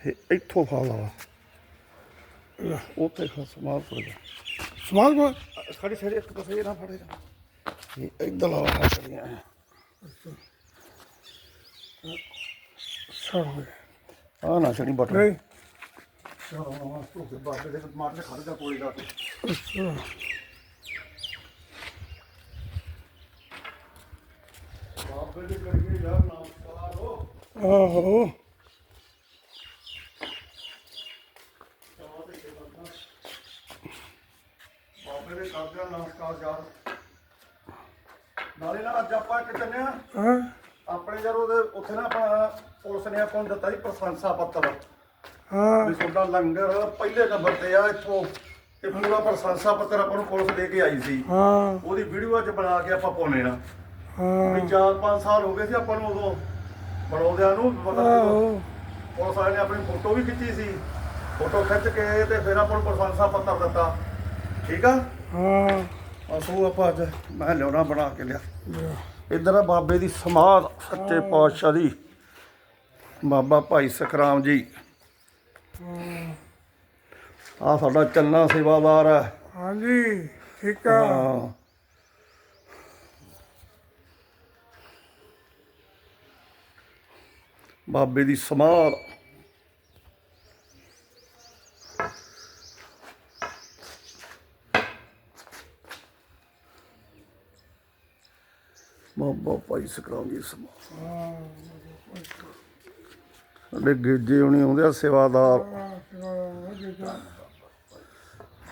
ਇਹ ਇੱਥੋਂ ਫਾ ਲਾ ਉੱਥੇ ਖਾ ਸਮਾਲ ਪਰ ਜਾ। ਸਮਾਲ ਕੋ ਖੜੀ ਛੜੀ ਇੱਕ ਪਾਸੇ ਨਾ ਫੜੇ ਜਾ। ਇਹ ਇੱਧਰ ਲਾ ਲਾ ਕਰੀਆਂ ਸਾਹਮਣੇ ਆ ਨਾ ਛੜੀ ਬਟਨ ਨਹੀਂ। ਬਾਬੇ ਦੇ ਮਾਰ ਕੇ ਖੜ ਜਾ ਕੋਲੀ ਦਾ ਅੱਛਾ ਬਾਬੇ ਦੇ ਹੋ ਆਹੋ। ਬਾਬੇ ਦੇ ਕਰਦੇ ਆ ਨਮਸਕਾਰ ਯਾਰ। ਨਾਲੇ ਨਾ ਅੱਜ ਆਪਾਂ ਇੱਕ ਚੱਲੇ ਆ। ਹਾਂ। ਆਪਣੇ ਯਾਰ ਉਹਦੇ ਉੱਥੇ ਨਾ ਆਪਣਾ ਪੁਲਿਸ ਨੇ ਆਪਾਂ ਨੂੰ ਦਿੱਤਾ ਸੀ ਪ੍ਰਸ਼ੰਸਾ ਪੱਤਰ। ਹਾਂ। ਵੀ ਤੁਹਾਡਾ ਲੰਗਰ ਪਹਿਲੇ ਨੰਬਰ ਤੇ ਆ ਇੱਥੋਂ। ਤੇ ਪੂਰਾ ਪ੍ਰਸ਼ੰਸਾ ਪੱਤਰ ਆਪਾਂ ਨੂੰ ਪੁਲਿਸ ਦੇ ਕੇ ਆਈ ਸੀ। ਹਾਂ। ਉਹਦੀ ਵੀਡੀਓ ਅੱਜ ਬਣਾ ਕੇ ਆਪਾਂ ਪਾਉਣੇ ਨਾ ਹਾਂ। ਵੀ 4-5 ਸਾਲ ਹੋ ਗਏ ਸੀ ਆਪਾਂ ਨੂੰ ਉਦੋਂ। ਬਣਾਉਂਦਿਆਂ ਨੂੰ ਮਤਲਬ ਆਹੋ। ਪੁਲਿਸ ਵਾਲੇ ਨੇ ਆਪਣੀ ਫੋਟੋ ਵੀ ਖਿੱਚੀ ਸੀ। ਫੋਟੋ ਖਿੱਚ ਕੇ ਤੇ ਫਿਰ ਆਪਾਂ ਨੂੰ ਪ੍ਰਸ਼ੰਸਾ ਪੱਤਰ ਦਿੱਤਾ। ਠੀਕ ਆ? ਹਾਂ। ਅਸੂ ਆਪਾਂ ਅੱਜ ਮੈਂ ਲਿਆਉਣਾ ਬਣਾ ਕੇ ਲਿਆ। ਇੱਧਰ ਆ ਬਾਬੇ ਦੀ ਸਮਾਧ ਸੱਚੇ ਪਾਤਸ਼ਾਹ ਦੀ। ਬਾਬਾ ਭਾਈ ਸਖਰਾਮ ਜੀ। ਆ ਸਾਡਾ ਚੰਨਾ ਸੇਵਾਦਾਰ ਹੈ ਹਾਂਜੀ ਠੀਕ ਆ। ਹਾਂ। ਬਾਬੇ ਦੀ ਸਮਾਧ ਬਾਬਾ ਭਾਈ ਸਖਰਾਮ ਜੀ ਸਮਾਧ ਸਾਡੇ ਗੇਜੇ ਹੁਣੀ ਆਉਂਦੇ ਆ ਸੇਵਾਦਾਰ।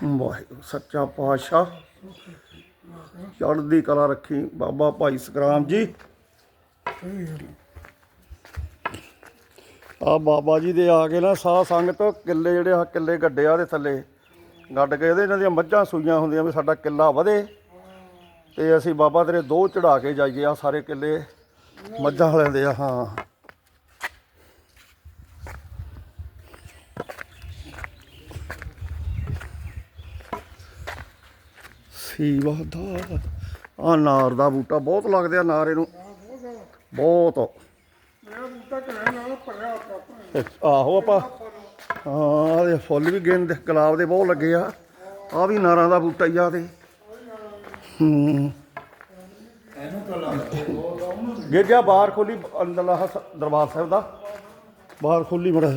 ਵਾਹਿਗੁਰੂ, ਸੱਚਾ ਪਾਤਸ਼ਾਹ। ਚੜ੍ਹਦੀ ਕਲਾ ਰੱਖੀ ਬਾਬਾ ਭਾਈ ਸਤਿਗੁਰਾਮ ਜੀ। ਆ ਬਾਬਾ ਜੀ ਦੇ ਆ ਕੇ ਨਾ ਸਾਹ ਸੰਗਤ ਕਿੱਲੇ ਜਿਹੜੇ ਆ ਕਿੱਲੇ ਗੱਡੇ ਆ ਦੇ ਥੱਲੇ ਗੱਡ ਕੇ ਇਹਦੇ ਇਹਨਾਂ ਦੀਆਂ ਮੱਝਾਂ ਸੂਈਆਂ ਹੁੰਦੀਆਂ ਵੀ ਸਾਡਾ ਕਿੱਲਾ ਵਧੇ ਤੇ ਅਸੀਂ ਬਾਬਾ ਤੇਰੇ ਦੋ ਚੜਾ ਕੇ ਜਾਈਏ ਆ ਸਾਰੇ ਕਿੱਲੇ ਮੱਝਾਂ ਵਾਲਿਆਂ ਦੇ ਆ ਹਾਂ। ਸੀਵਾ ਦਾ ਆ ਨਾਰ ਦਾ ਬੂਟਾ ਬਹੁਤ ਲੱਗਦਾ ਆ ਨਾਰ ਇਹਨੂੰ। ਬਹੁਤ ਮੇਰਾ ਬੂਟਾ ਘਰੇ ਨਾਲ ਭਰਿਆ ਆਪਾਂ ਆਹੋ ਆਪਾਂ, ਹਾਂ ਇਹਦੇ ਫੁੱਲ ਵੀ ਗੇਂਦੇ ਗੁਲਾਬ ਦੇ ਬਹੁਤ ਲੱਗੇ ਆ। ਆ ਵੀ ਨਾਰਾਂ ਦਾ ਬੂਟਾ ਹੀ ਆ ਤੇ। ਹੂੰ। ਗੇਜਾ ਬਾਹਰ ਖੋਲੀ ਅੰਦਰਲਾ ਦਰਬਾਰ ਸਾਹਿਬ ਦਾ। ਬਾਹਰ ਖੋਲੀ ਮੜਾ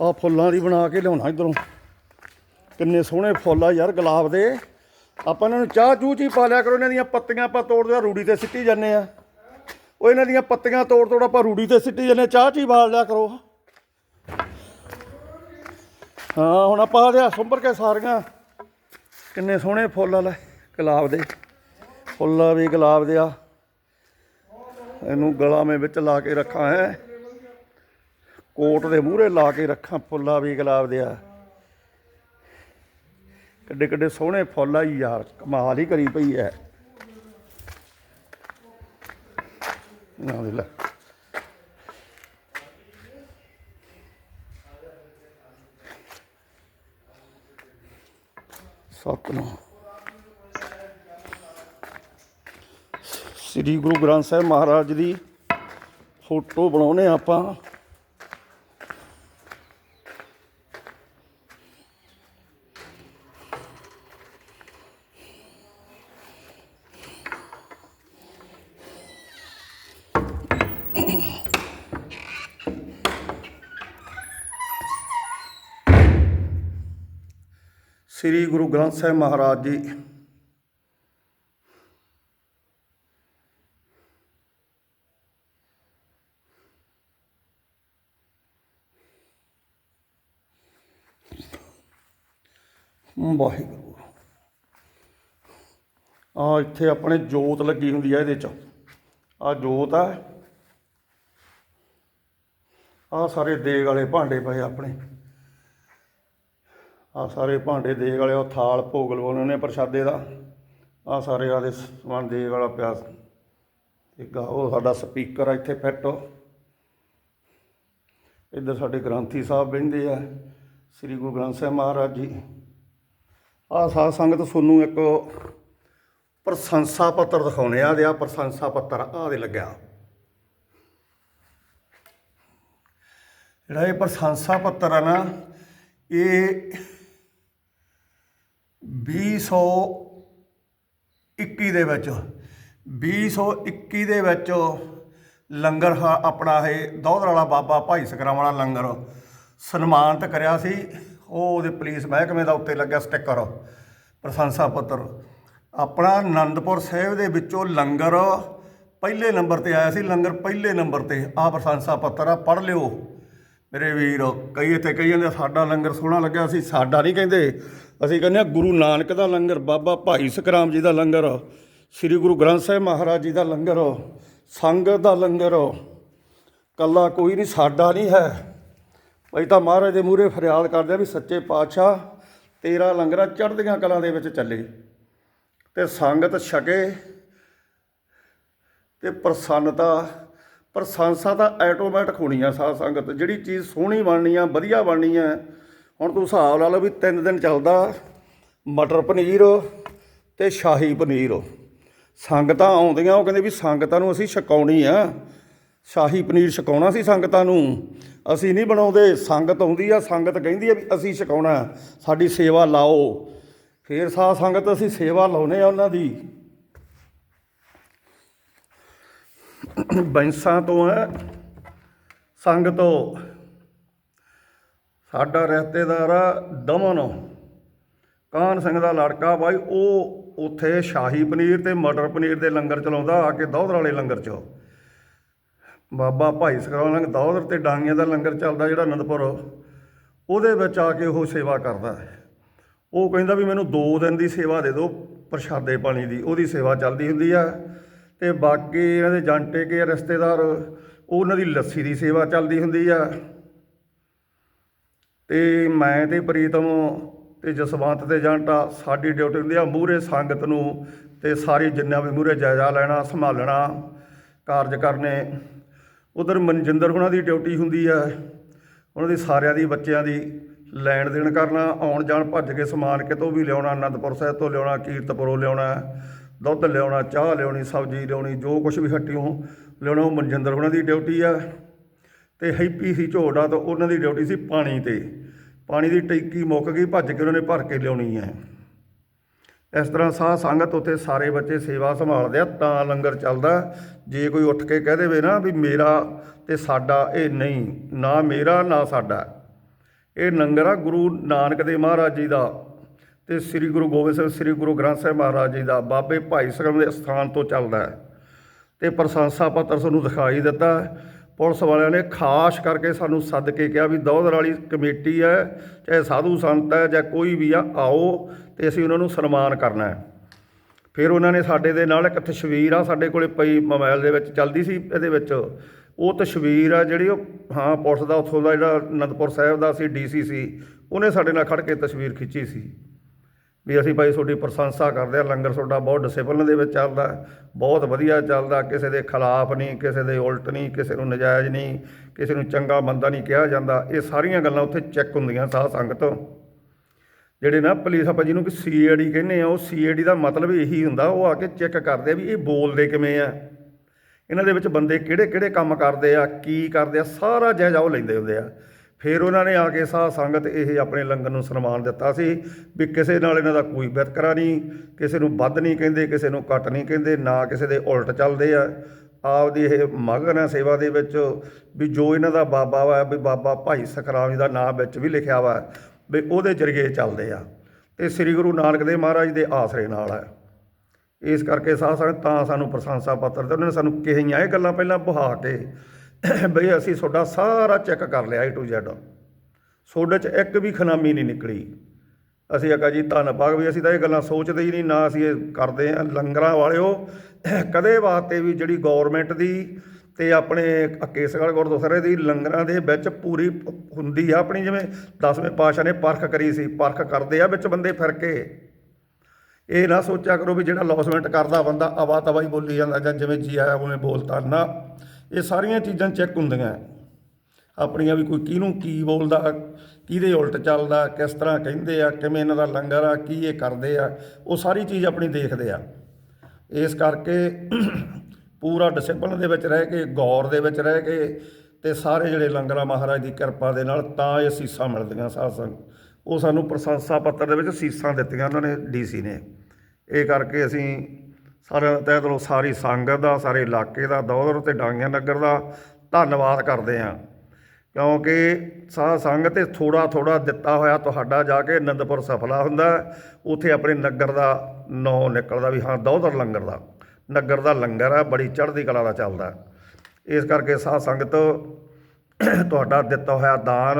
ਆ ਫੁੱਲਾਂ ਦੀ ਬਣਾ ਕੇ ਲਿਆਉਣਾ ਇਧਰੋਂ। ਕਿੰਨੇ ਸੋਹਣੇ ਫੁੱਲ ਆ ਯਾਰ, ਗੁਲਾਬ ਦੇ। ਆਪਾਂ ਇਹਨਾਂ ਨੂੰ ਚਾਹ ਚੂਹ ਚ ਹੀ ਪਾ ਲਿਆ ਕਰੋ, ਇਹਨਾਂ ਦੀਆਂ ਪੱਤੀਆਂ ਆਪਾਂ ਤੋੜਦੇ ਆ ਰੂੜੀ ਤੇ ਸਿੱਟੀ ਜਾਂਦੇ ਆ। ਉਹ ਇਹਨਾਂ ਦੀਆਂ ਪੱਤੀਆਂ ਤੋੜ ਤੋੜ ਆਪਾਂ ਰੂੜੀ ਤੇ ਸਿੱਟੀ ਜਾਂਦੇ ਆ, ਚਾਹ ਚੀ ਬਾਲ ਲਿਆ ਕਰੋ। ਹਾਂ ਹੁਣ ਆਪਾਂ ਆ ਸੁੰਬਰ ਕੇ ਸਾਰੀਆਂ। ਕਿੰਨੇ ਸੋਹਣੇ ਫੁੱਲ ਆ ਲੈ ਗੁਲਾਬ ਦੇ। ਫੁੱਲ ਵੀ ਗੁਲਾਬ ਦੇ ਆ। ਇਹਨੂੰ ਗਲਾ ਮੇ ਵਿੱਚ ਲਾ ਕੇ ਰੱਖਾਂ ਹੈ। ਕੋਟ ਦੇ ਮੂਹਰੇ ਲਾ ਕੇ ਰੱਖਾਂ ਫੁੱਲਾ ਵੀ ਗੁਲਾਬ ਦੇ ਆ। ਕਿੱਡੇ ਕਿੱਡੇ ਸੋਹਣੇ ਫੁੱਲ ਆ ਯਾਰ ਕਮਾਲ ਹੀ ਕਰੀ ਪਈ ਐ। ਨਾ ਸਤਨਾਮ ਸ੍ਰੀ ਗੁਰੂ ਗ੍ਰੰਥ ਸਾਹਿਬ ਮਹਾਰਾਜ ਦੀ ਫੋਟੋ ਬਣਾਉਨੇ ਆਪਾਂ। ਸ੍ਰੀ ਗੁਰੂ ਗ੍ਰੰਥ ਸਾਹਿਬ ਮਹਾਰਾਜ ਜੀ। ਵਾਹਿਗੁਰੂ। ਆ ਇੱਥੇ ਆਪਣੇ ਜੋਤ ਲੱਗੀ ਹੁੰਦੀ ਆ ਇਹਦੇ ਚ। ਆ ਜੋਤ ਆ। ਆ ਸਾਰੇ ਦੇਗ ਵਾਲੇ ਭਾਂਡੇ ਪਏ ਆਪਣੇ। ਆ ਸਾਰੇ ਭਾਂਡੇ ਦੇਗ ਵਾਲੇ ਉਹ ਥਾਲ ਭੋਗ ਲਵਾਉਣੇ ਨੇ ਪ੍ਰਸ਼ਾਦੇ ਦਾ। ਆ ਸਾਰੇ ਆਦੇ ਸਮਾਨ ਦੇਗ ਵਾਲਾ ਪਿਆ। ਤੇ ਉਹ ਸਾਡਾ ਸਪੀਕਰ ਆ, ਇੱਥੇ ਫਿੱਟ ਇੱਧਰ ਸਾਡੇ ਗ੍ਰੰਥੀ ਸਾਹਿਬ ਬੈਠਦੇ ਆ, ਸ੍ਰੀ ਗੁਰੂ ਗ੍ਰੰਥ ਸਾਹਿਬ ਮਹਾਰਾਜ ਜੀ। ਆ ਸਾਧ ਸੰਗਤ ਤੁਹਾਨੂੰ ਇੱਕ ਪ੍ਰਸ਼ੰਸਾ ਪੱਤਰ ਦਿਖਾਉਣੇ ਆ ਦੇ ਆ ਪ੍ਰਸ਼ੰਸਾ ਪੱਤਰ ਆ ਦੇ ਲੱਗਿਆ। ਜਿਹੜਾ ਇਹ ਪ੍ਰਸ਼ੰਸਾ ਪੱਤਰ ਆ ਨਾ, ਇਹ 2021 ਦੇ ਵਿੱਚ 2021 ਦੇ ਵਿੱਚ ਲੰਗਰ ਹਾ- ਆਪਣਾ ਇਹ ਦੌਧਰ ਵਾਲਾ ਬਾਬਾ ਭਾਈ ਸਕਰਾਮ ਵਾਲਾ ਲੰਗਰ ਸਨਮਾਨਿਤ ਕਰਿਆ ਸੀ। ਉਹ ਉਹਦੇ ਪੁਲਿਸ ਮਹਿਕਮੇ ਦਾ ਉੱਤੇ ਲੱਗਿਆ ਸਟicker, ਪ੍ਰਸ਼ੰਸਾ ਪੱਤਰ। ਆਪਣਾ ਆਨੰਦਪੁਰ ਸਾਹਿਬ ਦੇ ਵਿੱਚੋਂ ਲੰਗਰ ਪਹਿਲੇ ਨੰਬਰ ਤੇ ਆਇਆ ਸੀ। ਲੰਗਰ ਪਹਿਲੇ ਨੰਬਰ ਤੇ, ਆਹ ਪ੍ਰਸ਼ੰਸਾ ਪੱਤਰ ਆ, ਪੜ੍ਹ ਲਿਓ। ਮੇਰੇ ਵੀਰ, ਕਈ ਇੱਥੇ ਕਹੀ ਜਾਂਦੇ ਸਾਡਾ ਲੰਗਰ ਸੋਹਣਾ ਲੱਗਿਆ ਅਸੀਂ ਸਾਡਾ ਨਹੀਂ ਕਹਿੰਦੇ। ਅਸੀਂ ਕਹਿੰਦੇ ਹਾਂ ਗੁਰੂ ਨਾਨਕ ਦਾ ਲੰਗਰ, ਬਾਬਾ ਭਾਈ ਸਤਿਰਾਮ ਜੀ ਦਾ ਲੰਗਰ, ਸ੍ਰੀ ਗੁਰੂ ਗ੍ਰੰਥ ਸਾਹਿਬ ਮਹਾਰਾਜ ਜੀ ਦਾ ਲੰਗਰ ਸੰਗਤ ਦਾ ਲੰਗਰ। ਕੱਲਾ ਕੋਈ ਨਹੀਂ, ਸਾਡਾ ਨਹੀਂ ਹੈ। ਭਾਈ ਤਾਂ ਮਹਾਰਾਜ ਦੇ ਮੂਹਰੇ ਫਰਿਆਦ ਕਰਦੇ ਆ ਵੀ ਸੱਚੇ ਪਾਤਸ਼ਾਹ, ਤੇਰਾ ਲੰਗਰ ਚੜ੍ਹਦੀਆਂ ਕਲਾਂ ਦੇ ਵਿੱਚ ਚੱਲੇ। ਤੇ ਸੰਗਤ ਛਕੇ ਤੇ ਪ੍ਰਸੰਨਤਾ ਪ੍ਰਸ਼ੰਸਾ ਤਾਂ ਆਟੋਮੈਟਿਕ ਹੋਣੀ ਆ ਸਾਧ ਸੰਗਤ, ਜਿਹੜੀ ਚੀਜ਼ ਸੋਹਣੀ ਬਣਨੀ ਆ, ਵਧੀਆ ਬਣਨੀ ਆ, ਹੁਣ ਤੂੰ ਹਿਸਾਬ ਲਾ ਲਓ ਵੀ ਤਿੰਨ ਦਿਨ ਚੱਲਦਾ, ਮਟਰ ਪਨੀਰ ਤੇ ਸ਼ਾਹੀ ਪਨੀਰ। ਸੰਗਤਾਂ ਆਉਂਦੀਆਂ, ਉਹ ਕਹਿੰਦੇ ਵੀ ਸੰਗਤਾਂ ਨੂੰ ਅਸੀਂ ਛਕਾਉਣੀ ਆ। ਸ਼ਾਹੀ ਪਨੀਰ ਛਕਾਉਣਾ ਸੀ ਸੰਗਤਾਂ ਨੂੰ। ਅਸੀਂ ਨਹੀਂ ਬਣਾਉਂਦੇ, ਸੰਗਤ ਆਉਂਦੀ ਆ, ਸੰਗਤ ਕਹਿੰਦੀ ਆ ਵੀ ਅਸੀਂ ਛਕਾਉਣਾ, ਸਾਡੀ ਸੇਵਾ ਲਾਓ। ਫੇਰ ਸਾਧ ਸੰਗਤ ਅਸੀਂ ਸੇਵਾ ਲਾਉਨੇ ਆ ਉਹਨਾਂ ਦੀ। ਬੈਂਸਾਂ ਤੋਂ ਹੈ, ਸੰਗ ਤੋਂ। ਸਾਡਾ ਰਿਸ਼ਤੇਦਾਰ ਆ ਦਮਨ। ਕਾਨ ਸਿੰਘ ਦਾ ਲੜਕਾ ਬਾਈ, ਉਹ ਉੱਥੇ ਸ਼ਾਹੀ ਪਨੀਰ ਤੇ ਮਟਰ ਪਨੀਰ ਦੇ ਲੰਗਰ ਚਲਾਉਂਦਾ, ਆ ਕੇ ਦੌਧਰ ਵਾਲੇ ਲੰਗਰ 'ਚ। ਬਾਬਾ ਭਾਈ ਸਕਰਾਲ ਲੰਗ ਦੌਧਰ ਤੇ ਡਾਂਗੀਆਂ ਦਾ ਲੰਗਰ ਚੱਲਦਾ ਜਿਹੜਾ ਅਨੰਦਪੁਰ। ਉਹਦੇ ਵਿੱਚ ਆ ਕੇ ਉਹ ਸੇਵਾ ਕਰਦਾ। ਉਹ ਕਹਿੰਦਾ ਵੀ ਮੈਨੂੰ 2 ਦਿਨ ਦੀ ਸੇਵਾ ਦੇ ਦਿਓ, ਪ੍ਰਸ਼ਾਦੇ ਪਾਣੀ ਦੀ, ਉਹਦੀ ਸੇਵਾ ਚੱਲਦੀ ਹੁੰਦੀ ਆ। ਤੇ ਬਾਕੀ ਇਹਨਾਂ ਦੇ ਜੰਟੇ ਕੇ ਰਿਸ਼ਤੇਦਾਰ ਉਹਨਾਂ ਦੀ ਲੱਸੀ ਦੀ ਸੇਵਾ ਚੱਲਦੀ ਹੁੰਦੀ ਆ। ਤੇ ਮੈਂ ਤੇ ਪ੍ਰੀਤਮ ਤੇ ਜਸਵੰਤ ਤੇ ਜਾਂਟਾ ਸਾਡੀ ਡਿਊਟੀ ਹੁੰਦੀ ਆ ਮੂਹਰੇ ਸੰਗਤ ਨੂੰ ਤੇ ਸਾਰੀ ਜਿੰਨਾ ਵੀ ਮੂਹਰੇ ਜਾਇਜ਼ਾ ਲੈਣਾ, ਸੰਭਾਲਣਾ, ਕਾਰਜ ਕਰਨੇ। ਉਧਰ ਮਨਜਿੰਦਰ ਉਹਨਾਂ ਦੀ ਡਿਊਟੀ ਹੁੰਦੀ ਆ, ਉਹਨਾਂ ਦੀ ਸਾਰਿਆਂ ਦੀ, ਬੱਚਿਆਂ ਦੀ ਲੈਣ ਦੇਣ ਕਰਨਾ, ਆਉਣ ਜਾਣ ਭੱਜ ਕੇ ਸਮਾਨ ਕਿਤੋਂ ਵੀ ਲਿਆਉਣਾ, ਅਨੰਦਪੁਰ ਸਾਹਿਬ ਤੋਂ ਲਿਆਉਣਾ, ਕੀਰਤਪੁਰੋਂ ਲਿਆਉਣਾ। ਦੁੱਧ ਲਿਆਉਣਾ, ਚਾਹ ਲਿਆਉਣੀ, ਸਬਜ਼ੀ ਲਿਆਉਣੀ, ਜੋ ਕੁਝ ਵੀ ਹੱਟਿਓ ਲਿਆਉਣਾ, ਉਹ ਮਨਜਿੰਦਰ ਉਹਨਾਂ ਦੀ ਡਿਊਟੀ ਆ। ਤੇ ਹੈਪੀ ਸੀ ਝੋੜਾ ਤਾਂ ਉਹਨਾਂ ਦੀ ਡਿਊਟੀ ਸੀ ਪਾਣੀ ਤੇ। ਪਾਣੀ ਦੀ ਟੈਂਕੀ ਮੁੱਕ ਗਈ, ਭੱਜ ਕੇ ਉਹਨਾਂ ਨੇ ਭਰ ਕੇ ਲਿਆਉਣੀ ਹੈ ਇਸ ਤਰ੍ਹਾਂ ਸਾਹ ਸੰਗਤ ਉੱਥੇ ਸਾਰੇ ਬੱਚੇ ਸੇਵਾ ਸੰਭਾਲਦੇ ਆ, ਤਾਂ ਲੰਗਰ ਚੱਲਦਾ। ਜੇ ਕੋਈ ਉੱਠ ਕੇ ਕਹਿ ਦੇਵੇ ਨਾ ਵੀ ਮੇਰਾ ਤੇ ਸਾਡਾ, ਇਹ ਨਹੀਂ, ਨਾ ਮੇਰਾ, ਨਾ ਸਾਡਾ। ਇਹ ਲੰਗਰ ਆ ਗੁਰੂ ਨਾਨਕ ਦੇਵ ਮਹਾਰਾਜ ਜੀ ਦਾ। ਤੇ ਸ੍ਰੀ ਗੁਰੂ ਗੋਬਿੰਦ ਸਿੰਘ, ਸ੍ਰੀ ਗੁਰੂ ਗ੍ਰੰਥ ਸਾਹਿਬ ਮਹਾਰਾਜ ਜੀ ਦਾ ਬਾਬੇ ਭਾਈ ਸਾਹਿਬ ਦੇ ਸਥਾਨ ਤੋਂ ਚੱਲਦਾ ਹੈ। ਤੇ ਪ੍ਰਸ਼ੰਸਾ ਪੱਤਰ ਸਾਨੂੰ ਦਿਖਾਈ ਦਿੱਤਾ ਪੁਲਿਸ ਵਾਲਿਆਂ ਨੇ ਖਾਸ ਕਰਕੇ ਸਾਨੂੰ ਸੱਦ ਕੇ ਕਿਹਾ ਵੀ ਦੌਧਰ ਵਾਲੀ ਕਮੇਟੀ ਹੈ, ਚਾਹੇ ਸਾਧੂ ਸੰਤ ਹੈ ਜਾਂ ਕੋਈ ਵੀ ਆ, ਆਓ ਤੇ ਅਸੀਂ ਉਹਨਾਂ ਨੂੰ ਸਨਮਾਨ ਕਰਨਾ ਹੈ। ਫਿਰ ਉਹਨਾਂ ਨੇ ਸਾਡੇ ਦੇ ਨਾਲ ਇੱਕ ਤਸਵੀਰ ਆ, ਸਾਡੇ ਕੋਲੇ ਪਈ ਮੋਬਾਈਲ ਦੇ ਵਿੱਚ, ਚੱਲਦੀ ਸੀ ਇਹਦੇ ਵਿੱਚ। ਉਹ ਤਸਵੀਰ ਆ ਜਿਹੜੀ ਉਹ, ਹਾਂ, ਪੁਲਿਸ ਦਾ, ਉੱਥੋਂ ਦਾ ਜਿਹੜਾ ਅਨੰਦਪੁਰ ਸਾਹਿਬ ਦਾ ਸੀ ਡੀਸੀ ਸੀ ਉਹਨੇ ਸਾਡੇ ਨਾਲ ਖੜ ਕੇ ਤਸਵੀਰ ਖਿੱਚੀ ਸੀ। ਵੀ ਅਸੀਂ ਭਾਈ ਤੁਹਾਡੀ ਪ੍ਰਸ਼ੰਸਾ ਕਰਦੇ ਆ ਲੰਗਰ ਤੁਹਾਡਾ ਬਹੁਤ ਡਿਸਪਲਿਨ ਦੇ ਵਿੱਚ ਚੱਲਦਾ ਬਹੁਤ ਵਧੀਆ ਚੱਲਦਾ ਕਿਸੇ ਦੇ ਖਿਲਾਫ ਨਹੀਂ, ਕਿਸੇ ਦੇ ਉਲਟ ਨਹੀਂ, ਕਿਸੇ ਨੂੰ ਨਜਾਇਜ਼ ਨਹੀਂ, ਕਿਸੇ ਨੂੰ ਚੰਗਾ ਬੰਦਾ ਨਹੀਂ ਕਿਹਾ ਜਾਂਦਾ। ਇਹ ਸਾਰੀਆਂ ਗੱਲਾਂ ਉੱਥੇ ਚੈੱਕ ਹੁੰਦੀਆਂ ਸਾਧ ਸੰਗਤ। ਜਿਹੜੇ ਨਾ ਪੁਲਿਸ ਆਪਾਂ ਜਿਹਨੂੰ ਕਿ ਸੀਆਈਡੀ ਕਹਿੰਦੇ ਆ ਉਹ ਸੀਆਈਡੀ ਦਾ ਮਤਲਬ ਇਹੀ ਹੁੰਦਾ, ਉਹ ਆ ਕੇ ਚੈੱਕ ਕਰਦੇ ਆ ਵੀ ਇਹ ਬੋਲਦੇ ਕਿਵੇਂ ਆ। ਇਹਨਾਂ ਦੇ ਵਿੱਚ ਬੰਦੇ ਕਿਹੜੇ ਕਿਹੜੇ ਕੰਮ ਕਰਦੇ ਆ, ਕੀ ਕਰਦੇ ਆ, ਸਾਰਾ ਜਾਇਜ਼ਾ ਉਹ ਲੈਂਦੇ ਹੁੰਦੇ ਆ। ਫਿਰ ਉਹਨਾਂ ਨੇ ਆ ਕੇ ਸਾਧ ਸੰਗਤ ਇਹ ਆਪਣੇ ਲੰਗਰ ਨੂੰ ਸਨਮਾਨ ਦਿੱਤਾ ਸੀ ਵੀ ਕਿਸੇ ਨਾਲ ਇਹਨਾਂ ਦਾ ਕੋਈ ਵਿਤਕਰਾ ਨਹੀਂ, ਕਿਸੇ ਨੂੰ ਵੱਧ ਨਹੀਂ ਕਹਿੰਦੇ, ਕਿਸੇ ਨੂੰ ਘੱਟ ਨਹੀਂ ਕਹਿੰਦੇ, ਨਾ ਕਿਸੇ ਦੇ ਉਲਟ ਚੱਲਦੇ ਆ। ਆਪਦੀ ਇਹ ਮਗਨ ਹੈ ਸੇਵਾ ਦੇ ਵਿੱਚ ਵੀ ਜੋ ਇਹਨਾਂ ਦਾ ਬਾਬਾ ਵਾ, ਵੀ ਬਾਬਾ ਭਾਈ ਸਖਰਾਮ ਜੀ ਦਾ ਨਾਮ ਵਿੱਚ ਵੀ ਲਿਖਿਆ ਵਾ, ਵੀ ਉਹਦੇ ਜਰੀਏ ਚੱਲਦੇ ਆ। ਤੇ ਸ੍ਰੀ ਗੁਰੂ ਨਾਨਕ ਦੇਵ ਮਹਾਰਾਜ ਦੇ ਆਸਰੇ ਨਾਲ ਹੈ ਇਸ ਕਰਕੇ ਸਾਧ ਸੰਗਤ ਤਾਂ ਸਾਨੂੰ ਪ੍ਰਸ਼ੰਸਾ ਪੱਤਰ ਤੇ ਉਹਨਾਂ ਨੇ, ਸਾਨੂੰ ਕਹੀਆਂ ਇਹ ਗੱਲਾਂ ਪਹਿਲਾਂ ਬਹਾ ਕੇ ਬਈ ਅਸੀਂ ਤੁਹਾਡਾ ਸਾਰਾ ਚੈੱਕ ਕਰ ਲਿਆ ਏ ਟੂ Z ਤੁਹਾਡੇ 'ਚ ਇੱਕ ਵੀ ਖਨਾਮੀ ਨਹੀਂ ਨਿਕਲੀ। ਅਸੀਂ ਆਖਿਆ ਜੀ ਧੰਨਵਾਦ ਵੀ ਅਸੀਂ ਤਾਂ ਇਹ ਗੱਲਾਂ ਸੋਚਦੇ ਹੀ ਨਹੀਂ, ਨਾ ਅਸੀਂ ਇਹ ਕਰਦੇ ਆ ਲੰਗਰਾਂ ਵਾਲਿਓ, ਕਦੇ ਵਾਸਤੇ ਵੀ ਜਿਹੜੀ ਗਵਰਨਮੈਂਟ ਦੀ ਤੇ ਆਪਣੇ ਕੇਸਗੜ੍ਹ ਗੁਰਦੁਆਰੇ ਦੀ ਲੰਗਰਾਂ ਦੇ ਵਿੱਚ ਪੂਰੀ ਹੁੰਦੀ ਆ, ਆਪਣੀ ਜਿਵੇਂ 10ਵੇਂ ਪਾਸ਼ਾ ਨੇ ਪਰਖ ਕਰੀ ਸੀ, ਪਰਖ ਕਰਦੇ ਆ ਵਿੱਚ ਬੰਦੇ ਫਿਰ ਕੇ। ਇਹ ਨਾ ਸੋਚਿਆ ਕਰੋ ਵੀ ਜਿਹੜਾ ਲੌਸਮੈਂਟ ਕਰਦਾ ਬੰਦਾ ਆਵਾ ਤਵਾ ਹੀ ਬੋਲੀ ਜਾਂਦਾ ਜਾਂ ਜਿਵੇਂ ਜੀ ਆਇਆ ਉਵੇਂ ਬੋਲਤਾ ਨਾ। ਇਹ ਸਾਰੀਆਂ ਚੀਜ਼ਾਂ ਚੈੱਕ ਹੁੰਦੀਆਂ। ਆਪਣੀਆਂ ਵੀ ਕੋਈ ਕਿਹਨੂੰ ਕੀ ਬੋਲਦਾ, ਕਿਹਦੇ ਉਲਟ ਚੱਲਦਾ, ਕਿਸ ਤਰ੍ਹਾਂ ਕਹਿੰਦੇ ਆ, ਕਿਵੇਂ ਇਹਨਾਂ ਦਾ ਲੰਗਰ ਆ, ਕੀ ਇਹ ਕਰਦੇ ਆ, ਉਹ ਸਾਰੀ ਚੀਜ਼ ਆਪਣੀ ਦੇਖਦੇ ਆ। ਇਸ ਕਰਕੇ ਪੂਰਾ ਡਿਸਪਲਨ ਦੇ ਵਿੱਚ ਰਹਿ ਕੇ, ਗੌਰ ਦੇ ਵਿੱਚ ਰਹਿ ਕੇ ਤੇ ਸਾਰੇ ਜਿਹੜੇ ਲੰਗਰਾਂ ਮਹਾਰਾਜ ਦੀ ਕਿਰਪਾ ਦੇ ਨਾਲ ਤਾਂ ਇਹ ਸੀਸਾਂ ਮਿਲਦੀਆਂ ਸਾਧ ਸੰਗ ਉਹ ਸਾਨੂੰ ਪ੍ਰਸ਼ੰਸਾ ਪੱਤਰ ਦੇ ਵਿੱਚ ਸੀਸਾਂ ਦਿੱਤੀਆਂ ਉਹਨਾਂ ਨੇ ਡੀਸੀ ਨੇ। ਇਹ ਕਰਕੇ ਅਸੀਂ ਸਾਰਿਆਂ ਦਾ ਤਹਿ ਦਿਲੋਂ ਸਾਰੀ ਸੰਗਤ ਦਾ, ਸਾਰੇ ਇਲਾਕੇ ਦਾ ਦੌਰ ਤੇ ਡਾਂਗਿਆਂ ਨਗਰ ਦਾ ਧੰਨਵਾਦ ਕਰਦੇ ਹਾਂ। ਕਿਉਂਕਿ ਸਾਧ ਸੰਗਤ ਤੇ ਥੋੜਾ ਥੋੜਾ ਦਿੱਤਾ ਹੋਇਆ ਤੁਹਾਡਾ ਜਾ ਕੇ ਅਨੰਦਪੁਰ ਸਫਲਾ ਹੁੰਦਾ ਉੱਥੇ ਆਪਣੇ ਨਗਰ ਦਾ ਨੌ ਨਿਕਲਦਾ ਵੀ ਹਾਂ ਦੌਦਰ ਲੰਗਰ ਦਾ। ਨਗਰ ਦਾ ਲੰਗਰ ਹੈ, ਬੜੀ ਚੜ੍ਹਦੀ ਕਲਾ ਦਾ ਚੱਲਦਾ ਇਸ ਕਰਕੇ ਸਾਧ ਸੰਗਤ ਤੁਹਾਡਾ ਦਿੱਤਾ ਹੋਇਆ ਦਾਨ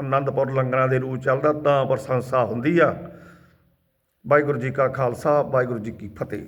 ਅਨੰਦਪੁਰ ਲੰਗਰਾਂ ਦੇ ਰੂਪ ਚੱਲਦਾ, ਤਾਂ ਪ੍ਰਸ਼ੰਸਾ ਹੁੰਦੀ ਆ। ਵਾਹਿਗੁਰੂ ਜੀ ਕਾ ਖਾਲਸਾ, ਵਾਹਿਗੁਰੂ ਜੀ ਕੀ ਫਤਿਹ।